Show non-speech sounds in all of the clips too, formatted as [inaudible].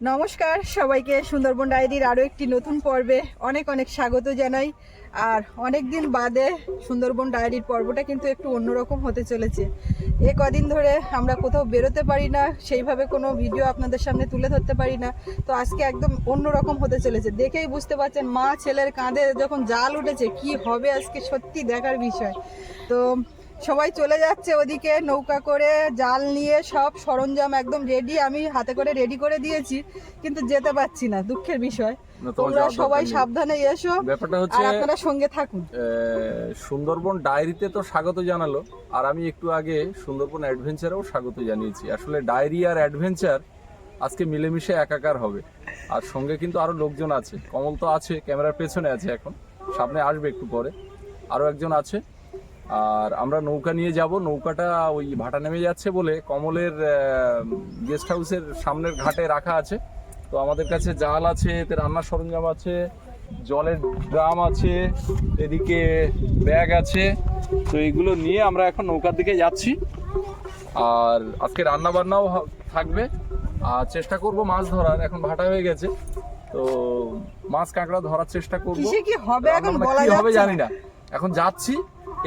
নমস্কার, সবাইকে সুন্দরবন ডায়েরির আরও একটি নতুন পর্বে অনেক অনেক স্বাগত জানাই। আর অনেক দিন বাদে সুন্দরবন ডায়েরির পর্বটা কিন্তু একটু অন্যরকম হতে চলেছে। এ কদিন ধরে আমরা কোথাও বেরোতে পারি না, সেইভাবে কোনো ভিডিও আপনাদের সামনে তুলে ধরতে পারি না। তো আজকে একদম অন্যরকম হতে চলেছে। দেখেই বুঝতে পারছেন, মা ছেলের কাঁধে যখন জাল উঠেছে, কি হবে আজকে সত্যি দেখার বিষয়। তো সবাই চলে যাচ্ছে ওদিকে নৌকা করে জাল নিয়ে সব সরঞ্জাম একদম রেডি আমি হাতে করে রেডি করে দিয়েছি কিন্তু যেতে পারছি না দুঃখের বিষয়। তোমরা সবাই সাবধানে এসো ব্যাপারটা হচ্ছে আপনারা সঙ্গে থাকুন। সুন্দরবন ডায়েরিতে তো স্বাগত জানালো আর আমি একটু আগে সুন্দরবন অ্যাডভেঞ্চারেও স্বাগত জানিয়েছি। আসলে ডায়েরি আর অ্যাডভেঞ্চার আজকে মিলেমিশে একাকার হবে। আর সঙ্গে কিন্তু আরও লোকজন আছে কমল তো আছে ক্যামেরার পেছনে আছে এখন সামনে আসবে একটু পরে। আরও একজন আছে আর আমরা নৌকা নিয়ে যাব। নৌকাটা ওই ভাটা নেমে যাচ্ছে বলে কমলের গেস্ট হাউসের সামনের ঘাটে রাখা আছে। তো আমাদের কাছে জাল আছে এতে রান্নার সরঞ্জাম আছে জলের ড্রাম আছে এদিকে ব্যাগ আছে। তো এগুলো নিয়ে আমরা এখন নৌকার দিকে যাচ্ছি। আর আজকে রান্না বান্নাও থাকবে। আর চেষ্টা করব মাছ ধরার এখন ভাটা হয়ে গেছে। তো মাছ কাঁকড়া ধরার চেষ্টা করব। কি হবে এখন বলা কি হবে জানি না। এখন যাচ্ছি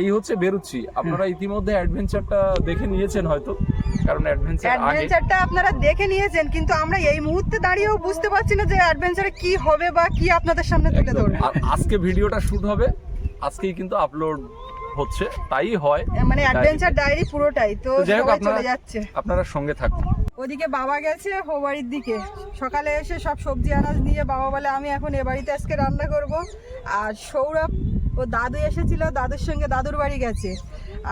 এই হচ্ছে বেরুচ্ছি। আপনারা ইতিমধ্যে অ্যাডভেঞ্চারটা দেখে নিয়েছেন হয়তো কারণ অ্যাডভেঞ্চার আগে। অ্যাডভেঞ্চারটা আপনারা দেখে নিয়েছেন কিন্তু আমরা এই মুহূর্তে দাঁড়িয়েও বুঝতে পারছি না যে অ্যাডভেঞ্চারে কি হবে বা কি আপনাদের সামনে তুলে ধরবে। আর আজকে ভিডিওটা শুট হবে আজকেই কিন্তু আপলোড হচ্ছে তাই হয়। মানে অ্যাডভেঞ্চার ডায়েরি পুরোটাই তো সবাই চলে যাচ্ছে। আপনারা সঙ্গে থাকুন। ওদিকে বাবা গেছে ও বাড়ির দিকে। সকালে এসে সব সবজি আনাজ নিয়ে বাবা বলে আমি এখন এ বাড়িতে আজকে রান্না করব। আর সৌরভ ও দাদু এসেছিল দাদুর সঙ্গে দাদুর বাড়ি গেছে।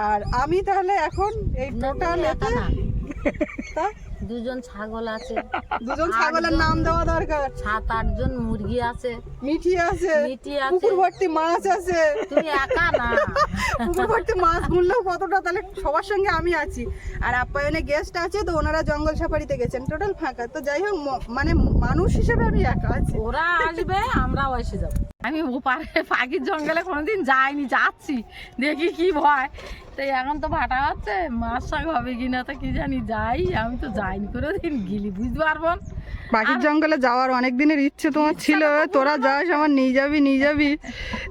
আর আমি তাহলে এখন এই টোটাল একা না। তা দুজন ছাগল আছে। [laughs] দুজন ছাগলের নাম দেওয়া দরকার। সাত আটজন মুরগি আছে। মিঠি আছে মিঠি আছে। পুকুর ভর্তি মাছ আছে। তুমি একা না? [laughs] পুকুর ভর্তি মাছ গুনলেও কতটা? তাহলে সবার সঙ্গে আমি আছি। আর আপ্যায়নে গেস্ট আছে তো ওনারা জঙ্গল সাফারিতে গেছেন। টোটাল ফাঁকা। তো যাই হোক মানে মানুষ হিসেবে আমি একা আছি। ওরা আসবে আমরাও এসে যাব। আমি ওপারে পাখির জঙ্গলে কোনোদিন যাইনি যাচ্ছি। দেখি কি ভয় তো এখন তো ভাটা হচ্ছে মাছ শাক হবে কিনা তো কি জানি যাই আমি তো যাইনি করে দিন গিলি বুঝতে পারব পাখির জঙ্গলে যাওয়ার অনেক দিনের ইচ্ছে তোমার ছিল তোরা যাস আমার নিয়ে যাবি নিয়ে যাবি।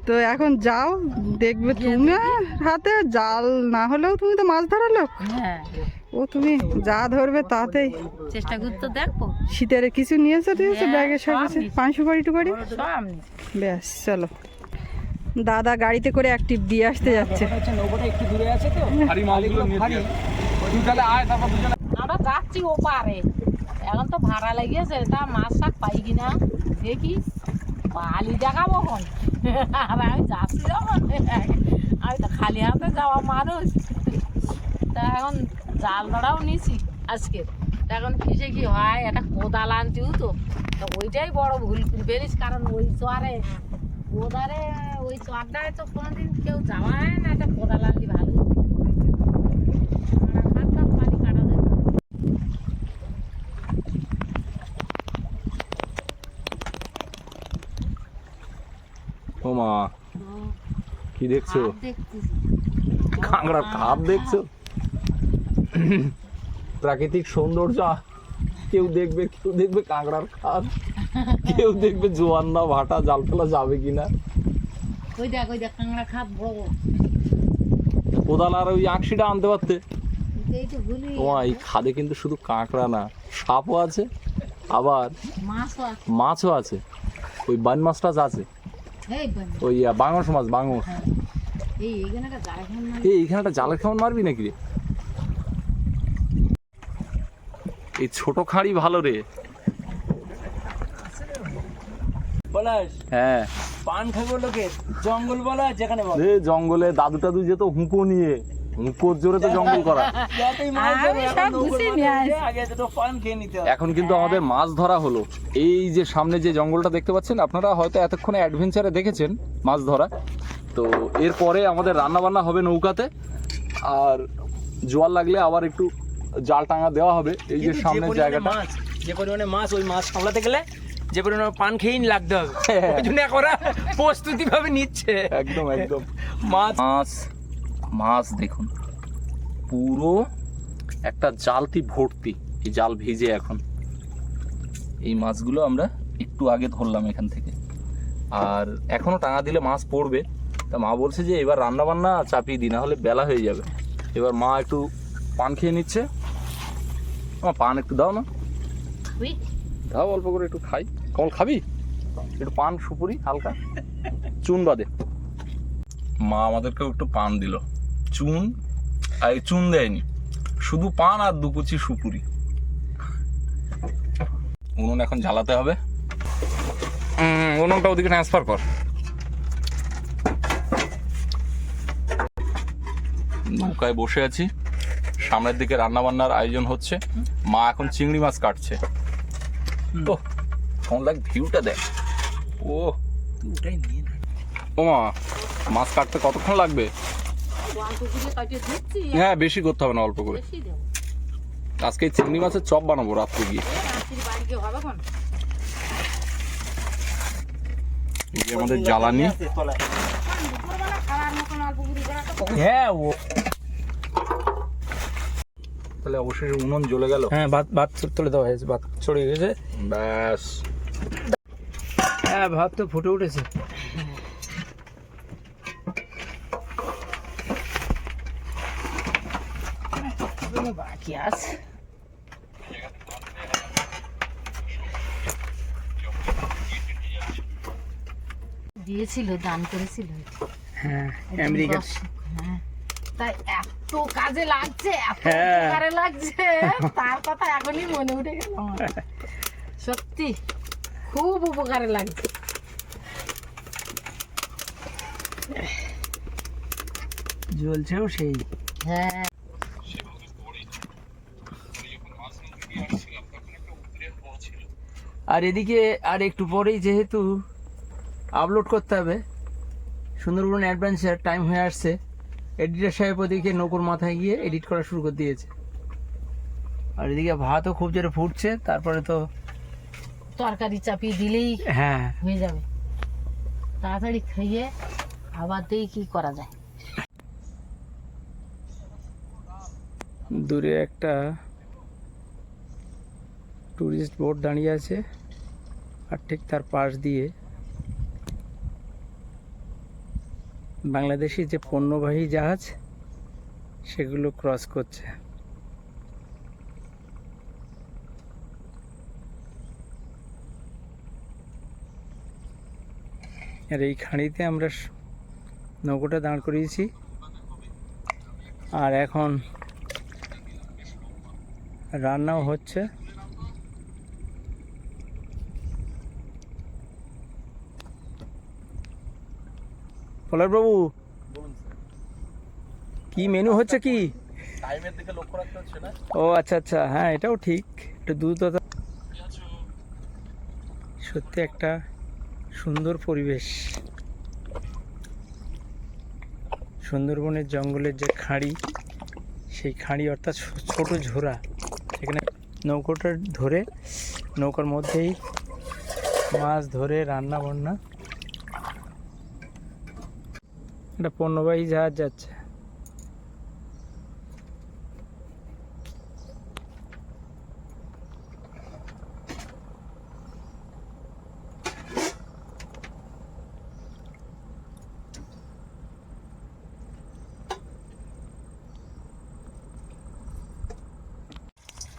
তো এখন যাও দেখবে তুমি হাতে জাল না হলেও তুমি তো মাছ ধরার লোক। হ্যাঁ। ও তুমি যা ধরবে তাতেই। চেষ্টা করতে দেখব। শীতের কিছু নিয়েছো দিয়েছ হ্যাঁ, ব্যাগে সব সব কিছু নিয়েছি। পাঁচ সুপারি টুপারি? সব আমি ব্যাস চলো। দাদা গাড়িতে করে অ্যাক্টিভ দিয়ে আসতে যাচ্ছে। তুই তাহলে আয় তারপর আমরা যাচ্ছি ওপারে। এখন তো ভাড়া লেগেছে তা মাছ শাক পাই কিনা? দেখি। পালি দেখাবো কখন? আর আমি যাচ্ছি যখন। আমি তো খালি হাতে যাওয়া মানুষ। তা এখন জাল ধরাও নিছি আজকে। তা এখন কিসে কি হয়? একটা কোদাল আনতেও তো। তা ওইটাই বড় ভুল ফেলিস কারণ ওই চরে কোদালে ওই চরটায় তো কোনোদিন কেউ যাওয়া হয় না একটা কোদাল আনলি ভালো। মা কি দেখছ? কাঁকড়ার খাপ দেখছ? প্রাকৃতিক সৌন্দর্য কেউ দেখবে কেউ দেখবে কাঁকড়ার খাপ কেউ দেখবে জোয়ান না ভাটা জাল ফেলা যাবে কিনা। ওই দেখ ওই দেখ কাঁকড়া খাত বড়। কোদাল আর ওই আঁকশিটা আনতে পারতে। এই খাদে কিন্তু শুধু কাঁকড়া না সাপও আছে আবার মাছও আছে। ওই বান মাছ টাছ আছে। ওই আহ, মাছ বাংস এই এখানে একটা জালের কেমন মারবি নাকি রে? এই ছোট খাঁড়ি ভালো রে। পলাশ হ্যাঁ। পান খাব লোকের জঙ্গল বলা যেখানে বল। জঙ্গলে দাদু টাদু যেত হুঁকো নিয়ে হুঁকোর জোরে তো জঙ্গল করা। এখন কিন্তু আমাদের মাছ ধরা হলো। এই যে সামনে যে জঙ্গলটা দেখতে পাচ্ছেন আপনারা হয়তো এতক্ষণে অ্যাডভেঞ্চারে দেখেছেন মাছ ধরা। তো এরপরে আমাদের রান্না বান্না হবে নৌকাতে। আর জোয়ার লাগলে আবার একটু জাল টাঙা দেওয়া হবে। এই যে সামনের জায়গাটা। মাছ যে পরিমাণে মাছ ওই মাছ সামলাতে গেলে যে পরিমাণে পান খেয়েই লাগতে হবে। হ্যাঁ। ওই জন্য ওরা প্রস্তুতি ভাবে নিচ্ছে। একদম একদম। মাছ। মাছ মাছ দেখুন। পুরো একটা জালতি ভর্তি এই জাল ভিজে এখন। এই মাছগুলো আমরা একটু আগে ধরলাম এখান থেকে। আর এখনও টাঙা দিলে মাছ পড়বে। তা মা বলছে যে এবার রান্না বান্না চাপিয়ে দিই না হলে বেলা হয়ে যাবে। এবার মা একটু পান খেয়ে নিচ্ছে। মা পান একটু দাও না। দাও অল্প করে একটু খাই। কমল খাবি? একটু পান সুপুরি হালকা। চুন বাদে। মা আমাদেরকেও একটু পান দিল। চুন আর চুন দেয়নি। শুধু পান আর দুকুচি সুপুরি। উনুন এখন জ্বালাতে হবে। উনুনটা ওদিকে ট্রান্সফার কর। নৌকায় বসে আছি। সামনের দিকে রান্না বান্নার আয়োজন হচ্ছে। মা এখন চিংড়ি মাছ কাটছে। ও কেমন লাগ ভিউটা দেখ। ও ওটাই নিয়ে নে। ও মা মাছ কাটতে কতক্ষণ লাগবে? হ্যাঁ বেশি করতে হবে না অল্প করে। আজকে চিংড়ি মাছের চপ বানাবো রাত্রে গিয়ে। আমাদের জ্বালানি। হ্যাঁ ও তাহলে অবশ্যই উনুন জ্বলে গেল? হ্যাঁ ভাত ভাত তুলে দেওয়া হয়েছে ভাত ছড়িয়ে গেছে। ব্যাস। হ্যাঁ ভাত তো ফুটে উঠেছে। বাকি আছে। দিয়েছিল দান করেছিল। হ্যাঁ আমেরিকা হ্যাঁ। তাই এত কাজে লাগছে এত হ্যাঁ। উপকারে লাগছে তার কথা এখনই মনে উঠে গেল। সত্যি খুব উপকারে লাগছে জ্বলছেও সেই হ্যাঁ আর এদিকে আর একটু পরেই যেহেতু আপলোড করতে হবে সুন্দরবন অ্যাডভেঞ্চার টাইম হয়ে আসছে এডিটর সাহেব ওদিকে নৌকোর মাথায় গিয়ে এডিট করা শুরু করে দিয়েছে। আর এদিকে ভাতও খুব জোরে ফুটছে তারপরে তো তরকারি চাপিয়ে দিলেই হ্যাঁ। হয়ে যাবে। তাড়াতাড়ি খাইয়ে আবার দিয়ে কি করা যায়। দূরে একটা টুরিস্ট বোট দাঁড়িয়ে আছে আর ঠিক তার পাশ দিয়ে বাংলাদেশি যে পণ্যবাহী জাহাজ, সেগুলো ক্রস করছে। আর এই খাঁড়িতে আমরা নৌকোটা দাঁড় করিয়েছি। আর এখন রান্নাও হচ্ছে। বাবু কি মেনু হচ্ছে কি? টাইমের দিকে লক্ষ্য রাখতে হচ্ছে না? ও আচ্ছা আচ্ছা হ্যাঁ এটাও ঠিক। একটু দ্রুততা সত্যি একটা সুন্দর পরিবেশ। সুন্দরবনের জঙ্গলের যে খাঁড়ি সেই খাঁড়ি অর্থাৎ ছোট ঝোড়া সেখানে নৌকোটা ধরে নৌকার মধ্যেই মাছ ধরে রান্না বান্না একটা পণ্যবাহী জাহাজ যাচ্ছে।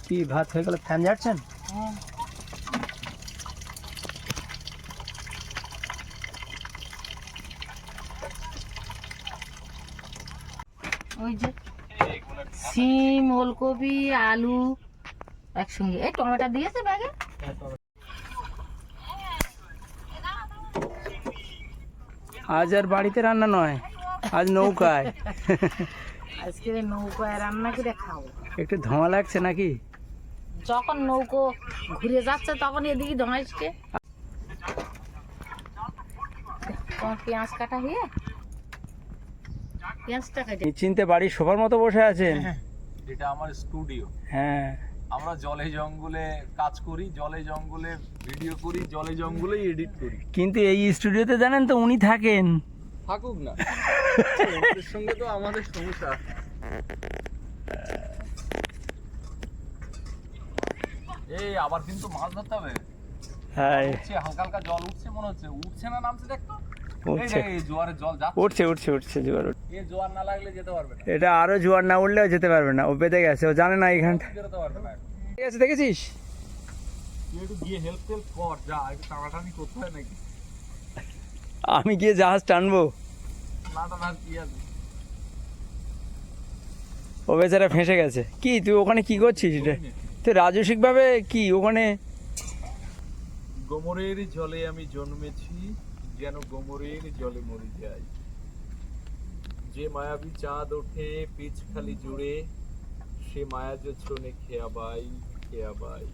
কি ভাত হয়ে গেল? ফ্যান যাচ্ছেন হ্যাঁ ওই যে সিম ওলকপি আলু একসঙ্গে। এই টমেটো দিয়েছে ব্যাগে? আজ আর বাড়িতে রান্না নয় আজ নৌকায়। আজকে নৌকায় রান্না করে খাব। একটু ধোঁয়া লাগছে নাকি? যখন নৌকো ঘুরে যাচ্ছে তখন এদিকে ধমাইছে তোমার পেঁয়াজ কাটা হয়ে? পেঁয়াজটা কেটে নিশ্চিন্তে বাড়ির সবার মতো বসে আছেন। এটা আমার স্টুডিও হ্যাঁ। আমরা জলে জঙ্গলে কাজ করি জলে জঙ্গলে ভিডিও করি জলে জঙ্গলেই এডিট করি। কিন্তু এই স্টুডিওতে জানেন তো উনি থাকেন। থাকুক না। [laughs] ওদের সঙ্গে তো আমাদের সমস্যা। এই আবার কিন্তু মাছ ধরতে হবে। হ্যাঁ। হালকা হালকা জল উঠছে মনে হচ্ছে। উঠছে না নামছে দেখতো উঠছে। উঠছে উঠছে উঠছে জোয়ার এটা আরও জোয়ার না উঠলেও যেতে পারবে না। ও বেঁধে গেছে ও জানে না এইখানটা। ঠিক আছে দেখেছিস? আমি গিয়ে জাহাজ টানবো। ও বেচারা ফেঁসে গেছে। কি তুই ওখানে কি করছিস রে? তুই রাজস্বিক ভাবে কি ওখানে? গোমরের জলে আমি জন্মেছি। যেন গোমরের জলে মরে যাই যে মায়াবী চাঁদ ওঠে পিচ খালি জুড়ে, সে মায়া যোছনে খেয়াবাই খেয়াবাই।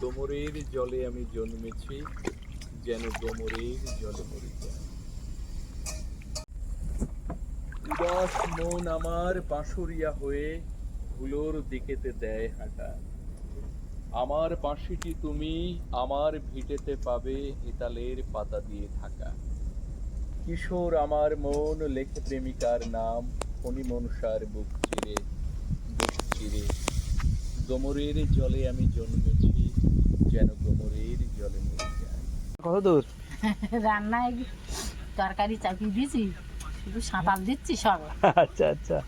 গোমরের জলে আমি জন্মেছি, যেন গোমরের জলে মরে যায়। মন আমার পাশরিয়া হয়ে ভুলোর দিকেতে দেয় হাঁটা। আমার পাশিটি তুমি আমার ভিটেতে পাবে ইতালের পাতা দিয়ে ঢাকা কিশোর আমার মন লেখে প্রেমিকার নাম ফণি মনসার বুক চিরে বুক চিরে। গোমরের জলে আমি জন্মেছি যেন গোমরের জলে মরে যায়। কত দূর [laughs] রান্নায় তরকারি চাপিয়ে দিয়েছি শুধু সাঁতার দিচ্ছি সব। আচ্ছা আচ্ছা।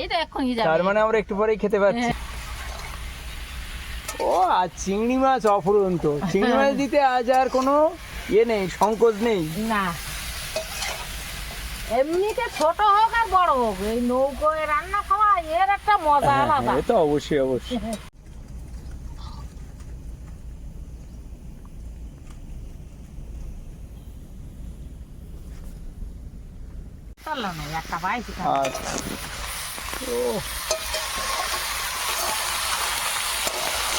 এটা এক্ষুনি যাবে। তার মানে আমরা একটু পরেই খেতে পাচ্ছি। ও আর চিংড়ি মাছ অফুরন্ত। চিংড়ি মাছ দিতে আজ আর কোনো ইয়ে নেই সংকোচ নেই? না। এমনিতে ছোট হোক আর বড় হোক এই নৌকোয় রান্না খাওয়া এর একটা মজা হ্যাঁ, আলাদা। হ্যাঁ, এ তো অবশ্যই অবশ্যই। একটা পাইছি আচ্ছা। ও।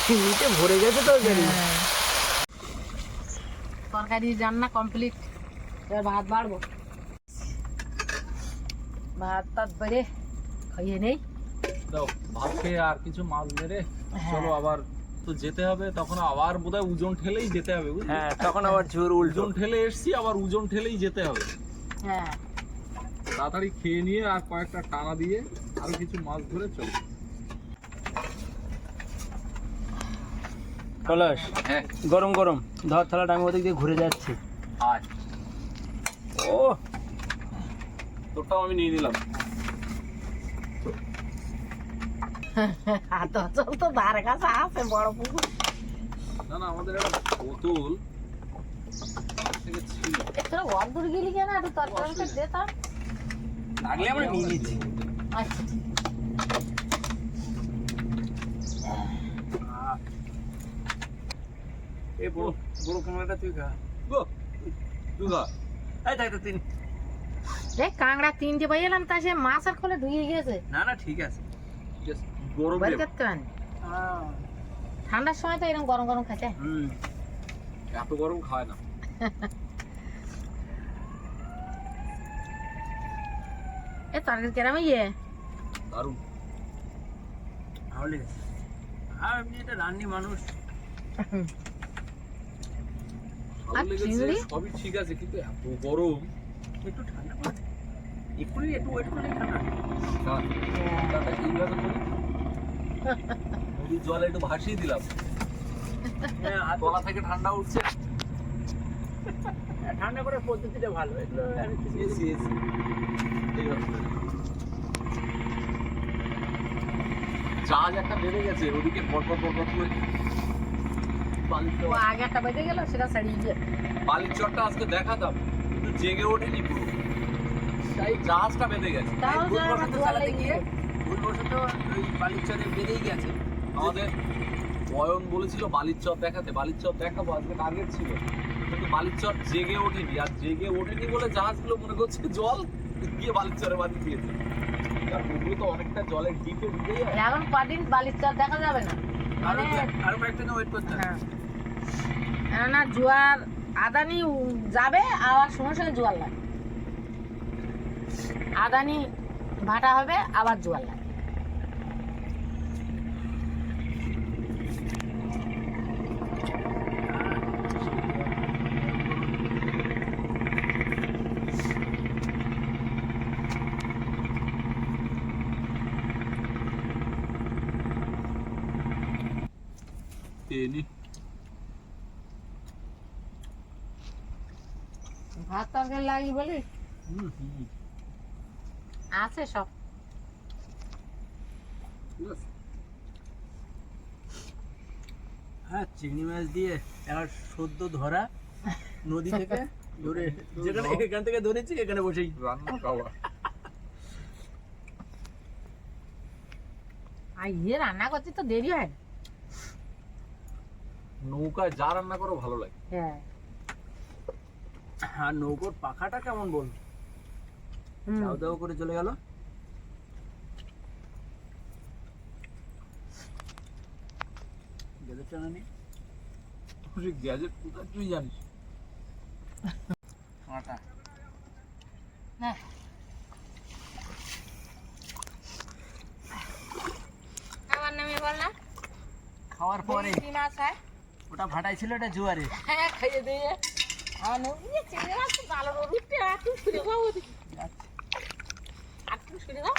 চিংড়িতে ভরে গেছে তো জানি হ্যাঁ। তরকারি রান্না কমপ্লিট এবার ভাত বাড়বো। ভাত টাত বেড়ে খাইয়ে নেই। দাও ভাত খেয়ে আর কিছু মাছ মেরে হ্যাঁ। চলো আবার তো যেতে হবে তখন আবার বোধহয় ওজন ঠেলেই যেতে হবে বুঝলি? হ্যাঁ তখন আবার ঝোর উল্টো। ওজন ঠেলে এসছি আবার ওজন ঠেলেই যেতে হবে। হ্যাঁ। তাড়াতাড়ি খেয়ে নিয়ে আর কয়েকটা টানা দিয়ে আরও কিছু মাছ ধরে চলো। পলাশ হ্যাঁ। গরম গরম। ধর থালাটা আমি ওদিক দিয়ে ঘুরে যাচ্ছি। ও। তোরটাও আমি নিয়ে নিলাম। চল তো ধারে কাছে আছে বড় পুকুর। না না আমাদের একটা বোতল। লাগলে আমরা নিয়ে নিচ্ছি। আচ্ছা। এ বড় বড় কাঁকড়াটা তুই খা। গো দুগা এই তাই তো তিন। দেখ কাঁকড়া তিনটে পাই এলাম তা সে মাছের খোলে ঢুকে গেছে না না ঠিক আছে। গরম বের করতে পারেন ঠান্ডার সময় তো এরকম গরম গরম খাচ্ছে হুম। এত গরম খায় না। এ তরকারি কেরাম ইয়ে দারুণ। ভালো লেগেছে। আর এমনি এটা রান্নি মানুষ। ভালো লেগেছে সবই ঠিক আছে কিন্তু এত গরম একটু ঠান্ডা করে একটু একটু ওয়েট করে ঠান্ডা ঠান্ডাটা এইভাবে করি। নদীর জলে একটু ভাসিয়ে দিলাম। হ্যাঁ আর গলা থেকে ঠান্ডা উঠছে। ঠান্ডা করার পদ্ধতিটা ভালো এগুলো এসি এসি। জাহাজ একটা বেড়ে গেছে ওদিকে পরপর পরপর করে ও আগে একটা বেজে গেল সেটা ছাড়িয়ে গিয়ে। বালিরচরটা আজকে দেখাতাম কিন্তু জেগে ওঠেনি পুরো। তাই জাহাজটা বেঁধে গেছে। চালাতে গিয়ে। ভুলবশত ওই বালির চরে বেঁধেই গেছে। আমাদের বয়ন বলেছিল বালির চর দেখাতে। বালির চর দেখাবো আজকে টার্গেট ছিল। কিন্তু বালির চর জেগে ওঠেনি। আর জেগে ওঠেনি বলে জাহাজগুলো মনে করছে জল গিয়ে বালির চরে বাঁধি দিয়েছে ওগুলো তো অনেকটা জলের ডিপে ঢুকে যায় এখন কদিন বালির চর দেখা যাবে না? মানে হ্যাঁ। কেননা জোয়ার আদানি যাবে আবার সঙ্গে সঙ্গে জোয়ার লাগবে আদানি ভাটা হবে আবার জোয়ার লাগে। তিনি ভাত তরকারি লাগি বলি? আছে সব। হ্যাঁ চিংড়ি মাছ দিয়ে এবার সদ্য ধরা নদী থেকে ধরে যেখানে এখান থেকে ধরেছি এখানে বসেই। রান্না খাওয়া। আর ইয়ে রান্না করতে তো দেরি হয়। নৌকায় যা রান্না করো ভালো লাগে। হ্যাঁ। আর নৌকোর পাখাটা কেমন বল। দাও দাও করে চলে গেল। গেলে টানা নেই গ্যাজেট কোথায় তুই জানিস? কাঁটা হ্যাঁ। আমার নামে বললাম খাওয়ার পরে। কি মাছ হয় ওটা ভাটাই ছিল ওটা জোয়ারে। হ্যাঁ খাইয়ে দিয়ে। আনো। নদী চিংড়ি মাছ ভালো রুটি একটু ছুড়ে দাও ওদিকে তুমি শুনে দাও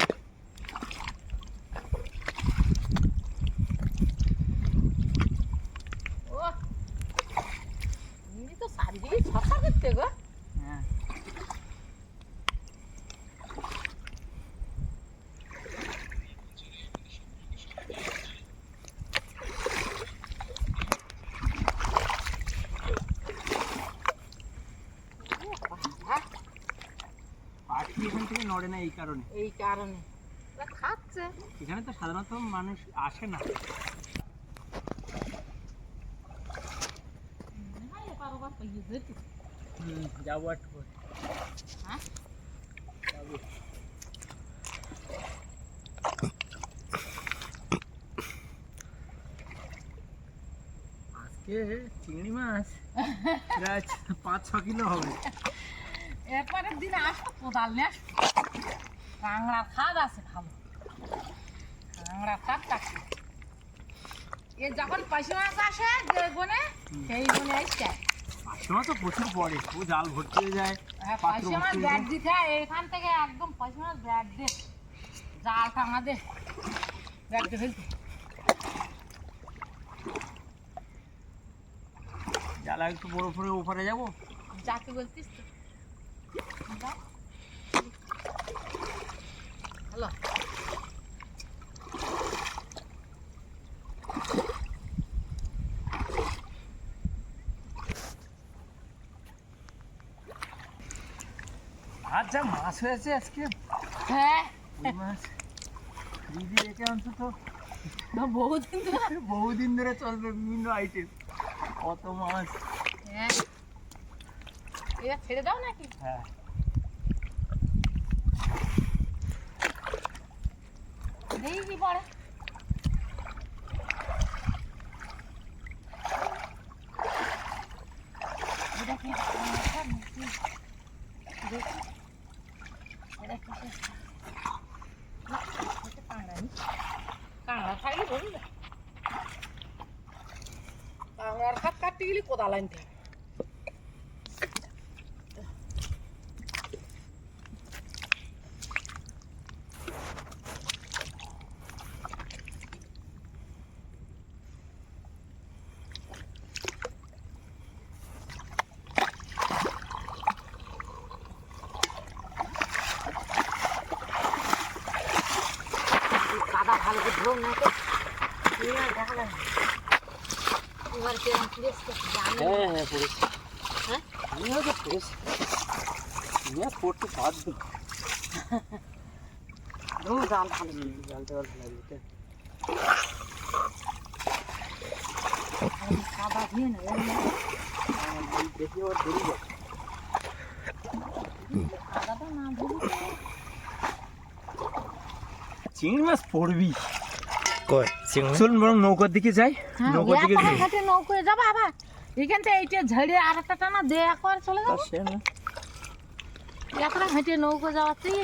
ও এমনি তো চারিদিকে ছটা করতে গো হ্যাঁ পাখি এখান থেকে নড়ে না এই কারণে। এই কারণে। খাচ্ছে। এখানে তো সাধারণত মানুষ আসে না। হ্যাঁ। যাব একটু হ্যাঁ? যাব। আজকে চিংড়ি মাছ। প্রায় পাঁচ ছ কিলো হবে। এরপরের দিন আসব কোদাল নিয়ে আসব। কাংড়ার খাদ আছে কাংড়ার এ যখন পয়সা মাছ আসে যে বনে সেই বনে আসছে পাঁচশো মাছ তো প্রচুর পড়ে ও জাল ভর্তি হয়ে যায় হ্যাঁ, পয়সা মাছ যায়। দিতে হয় এখান থেকে একদম পয়সা মাছ ব্যাগ দে। জাল টাঙা দে দিয়ে ফেলতে। জাল একটু বড় করে ওপারে যাব। যাকে বলতিস তো। আর যা মাছ হয়েছে আজকে হ্যাঁ। ওই মাছ। দিদি রেখে অন্তত না বহুদিন ধরে। বহুদিন ধরে চলবে বিভিন্ন আইটেম কত মাছ। হ্যাঁ। এটা ছেড়ে দাও নাকি? হ্যাঁ। দেখি কি পড়ে এটা কি কাঁকড়া নাকি? দেখি। এটা কিসের শাক? না, এটা কাঁকড়া নি। কাঁকড়া থাকলে ধরুন না। কাঁকড়ার হাত কাটতে গেলে কোদাল আনতে হবে। কাদা ভালো করে ধরো না তো এবার দেখা যাবে এবার কেমন ফিরেছে জানে হ্যাঁ হ্যাঁ পড়েছি হ্যাঁ? আমিও তো পড়েছি আমিও পড়তে বাধ্য ধরো জাল ভালো জালটা অল্প লাগবে কাদা দিয়ে না দেখি ওর ধরি যাবে কাদাটা না ধরি চিংড়ি মাছ পড়বি। কই? চিংড়ি চলুন বরং নৌকার দিকে যাই। হ্যাঁ নৌকার দিকে যাই। ঘাটে নৌকোয় যাব আবার এখান থেকে এইটা ঝেড়ে আর একটা টানা দে একবার চলে যাব। সে না। একটা ঘাটে নৌকো যাওয়ার থেকে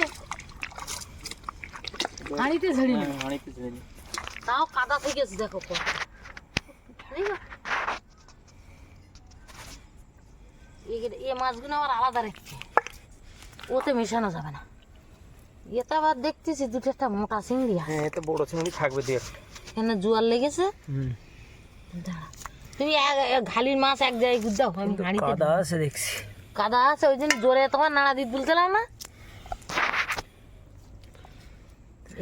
হাঁড়িতে ঝেড়ে নেবে। হ্যাঁ, অনেক কিছু হয়নি তাও কাদা থেকে দেখো কত। দেখো। এগুলো- এ মাছগুলো আবার আলাদা রেখেছে। ওতে মেশানো যাবে না। এটা আবার দেখতেছি দুটো একটা মোটা চিংড়ি আছে। হ্যাঁ এত বড় চিংড়ি থাকবে দিয়ে। এখানে জোয়ার লেগেছে। হুম। দাঁড়া। তুমি এক- এক ঘালির মাছ এক জায়গায় গুদাও আমি হাঁড়িতে কাদা আছে দেখছি। কাদা আছে ওই জন্য জোরে তোমার নাড়া দিয়ে তুলছিলাম না।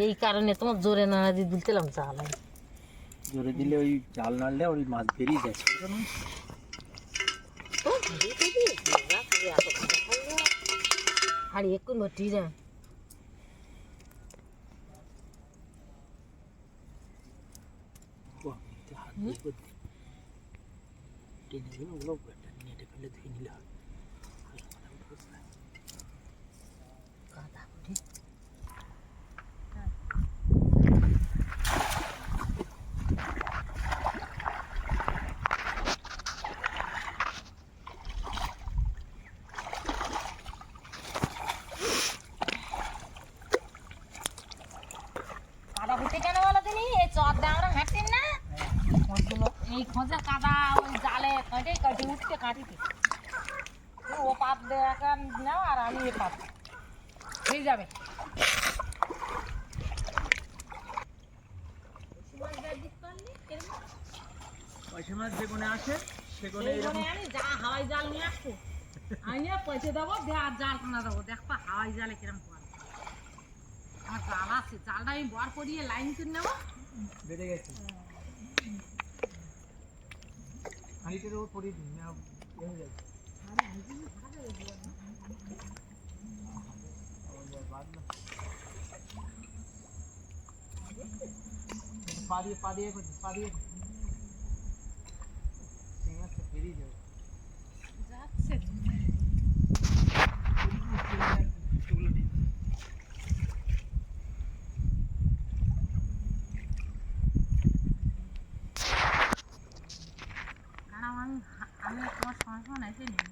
এই কারণে তোমার জোরে নাড়া দিয়ে তুলছিলাম জাল জোরে দিলে ওই জাল নাড়লে ওই মাছ বেরিয়ে যায় হাড়ি এক্ষুন ভর্তি যায় কাদা ফুটে কেন বলো তিনি এই চর দিয়ে আমরা হাঁটতেন না খোঁজগুলো এই খোঁজে কাদা ওই জালে কাটে কাটি উঠতে কাটিতে ও পাত দেখান নাও আর আমি এ পাত হয়ে যাবে। পয়সা মাছ আসে সে কোনে এই জন্য আমি যা হাওয়াই জাল নিয়ে আসব আমি পয়সা দেবো দে আর জাল টানা দেবো। দেখবা হাওয়াই জালে কিরম করে আমার জাল আছে জালটা আমি বর করিয়ে লাইন করে নেব। বেড়ে গেছে। হাঁড়িটার উপর পড়িয়ে দিন না এ হয়ে যাবে পা দিয়ে পা দিয়ে করছি পা দিয়ে সিঙ্গাসটা বেরিয়ে যাবে যাচ্ছে সেগুলো দিন কারণ আমি সময় এসে নিই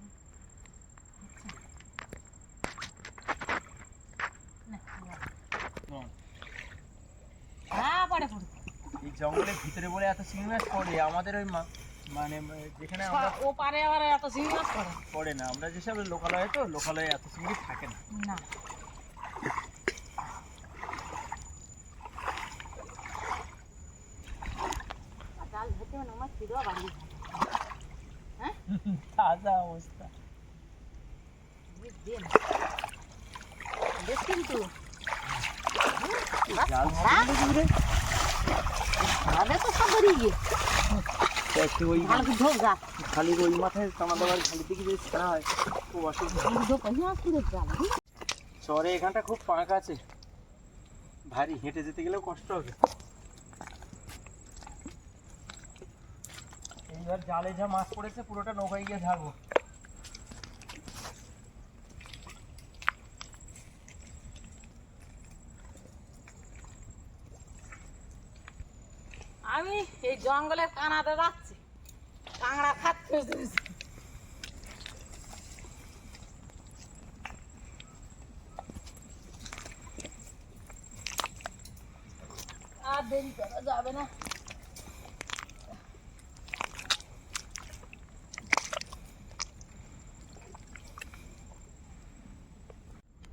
হ্যাঁ পড়ে পড়ে এই জঙ্গলের ভিতরে বলে এত চিংড়ি মাছ পড়ে আমাদের ওই মানে যেখানে আমরা ও পারে আবার এত চিংড়ি মাছ পড়ে। পড়ে না। আমরা যেসব লোকালয়ে তো লোকালয়ে এত চিংড়ি থাকে না। না জাল ধরতে মানে আমার খিদেও বাড়ি তাজা অবস্থা দেন বেশ কিন্তু জাল আরে তো সব বেরিয়ে গিয়ে একটু ওই ভালো করে ঢোক যা। খালি ওই মাথায় টানা দেওয়ার খালি দিকে যে ছাড়া হয় খুব অসুবিধা। ঢোক মাছ করে জাল শহরে এখানটা খুব পাঁক আছে। ভারী হেঁটে যেতে গেলেও কষ্ট হবে। এইবার জালে যা মাছ পড়েছে পুরোটা নৌকায় গিয়ে ঝাড়বো। আমি এই জঙ্গলের কানাতে যাচ্ছি। কাঁকড়া খাচ্ছে আর দেরি করা যাবে না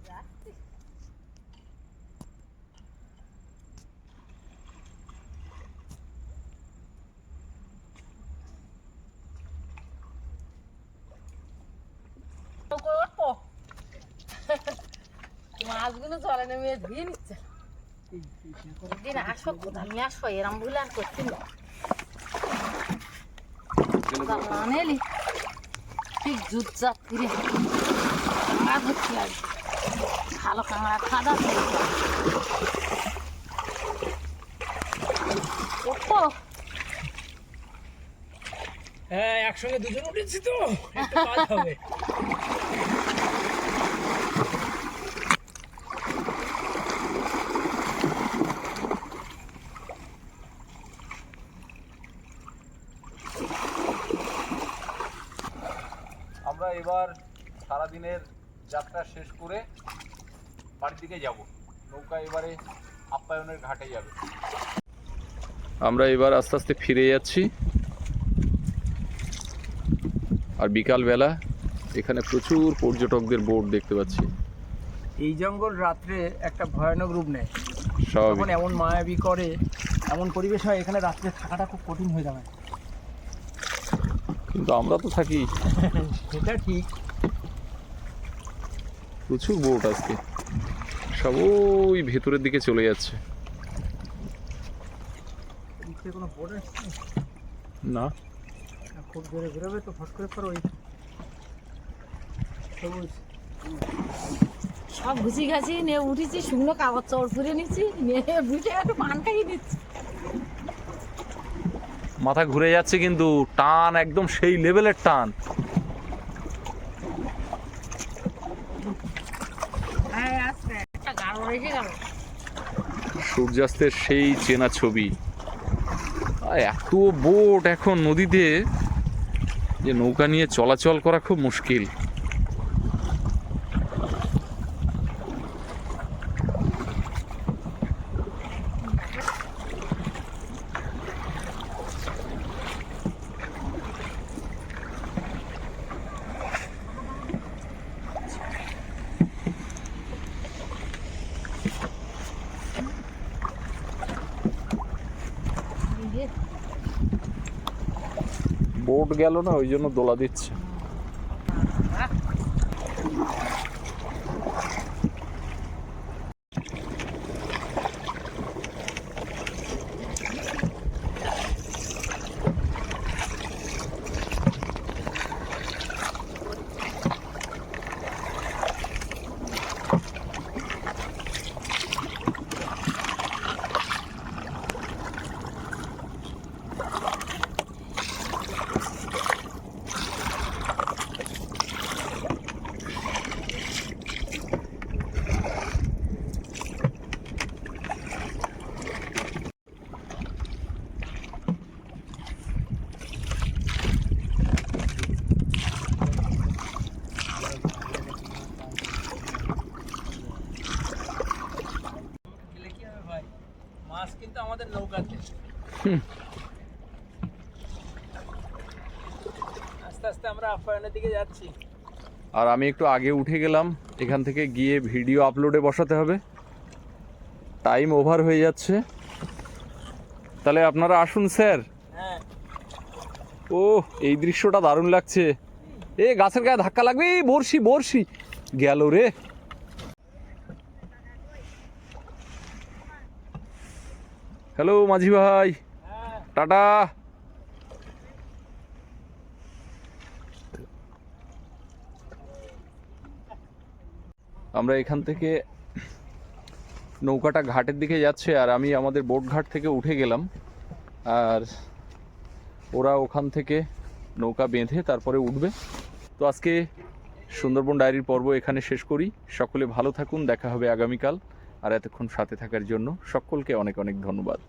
যাচ্ছি। নৌকোয় উঠবো। মাছগুলো জলে নেমে ধুয়ে নিচ্ছে। একদিন আসো কোথায় নিয়ে আসো এরম ভুল আর করছি না আনেলি ঠিক জুত জাত করে কাঁকড়া ধরছি আর ভালো কাঁকড়া খাদা উঠবো হ্যাঁ একসঙ্গে দুজন উঠেছি তো একটু কাজ হবে [laughs] আমরা এবার সারাদিনের যাত্রা শেষ করে বাড়ির দিকে যাব। নৌকা এবারে আপ্যায়নের ঘাটে যাবে। আমরা এবার আস্তে আস্তে ফিরে যাচ্ছি। আর বিকালবেলা এখানে প্রচুর পর্যটকদের বোট দেখতে পাচ্ছি। এই জঙ্গল রাত্রে একটা ভয়ানক রূপ নেয়। তখন এমন মায়াবী করে এমন পরিবেশ হয় এখানে রাত্রে থাকাটা খুব কঠিন হয়ে যাবে কিন্তু আমরা তো থাকি। সেটা ঠিক। প্রচুর বোট আজকে। সব ওই ভেতরের দিকে চলে যাচ্ছে। না। খুব জোরে ঘুরাবে তো ফট করে পর ওই। সব ঘুষি ঘাসি নিয়ে উঠেছি শুকনো কাগজ চড় ফুরে নিচ্ছি নিয়ে বুঝে একটু পান খাইয়ে দিচ্ছি। মাথা ঘুরে যাচ্ছে কিন্তু টান একদম সেই লেভেলের টান। সূর্যাস্তের সেই চেনা ছবি। এত বোট এখন নদীতে যে নৌকা নিয়ে চলাচল করা খুব মুশকিল এই যে বোট গেল না ওই জন্য দোলা দিচ্ছে গেলে কি হবে ভাই মাছ কিন্তু আমাদের নৌকাতে আস্তে আস্তে আপ্যায়নের দিকে যাচ্ছি। আর আমি একটু আগে উঠে গেলাম এখান থেকে গিয়ে ভিডিও আপলোডে বসাতে হবে। টাইম ওভার হয়ে যাচ্ছে। তাহলে আপনারা আসুন স্যার। হ্যাঁ। ও এই দৃশ্যটা দারুণ লাগছে। এ গাছের গায়ে ধাক্কা লাগবে? এই বর্ষি বর্ষি গেল রে। হ্যালো মাঝি ভাই। হ্যাঁ। টাটা। আমরা এখান থেকে নৌকাটা ঘাটের দিকে যাচ্ছে আর আমি আমাদের বোট ঘাট থেকে উঠে গেলাম। আর ওরা ওখান থেকে নৌকা বেঁধে তারপরে উঠবে। তো আজকে সুন্দরবন ডায়েরির পর্ব এখানে শেষ করি। সকলে ভালো থাকুন, দেখা হবে আগামীকাল। আর এতক্ষণ সাথে থাকার জন্য সকলকে অনেক অনেক ধন্যবাদ।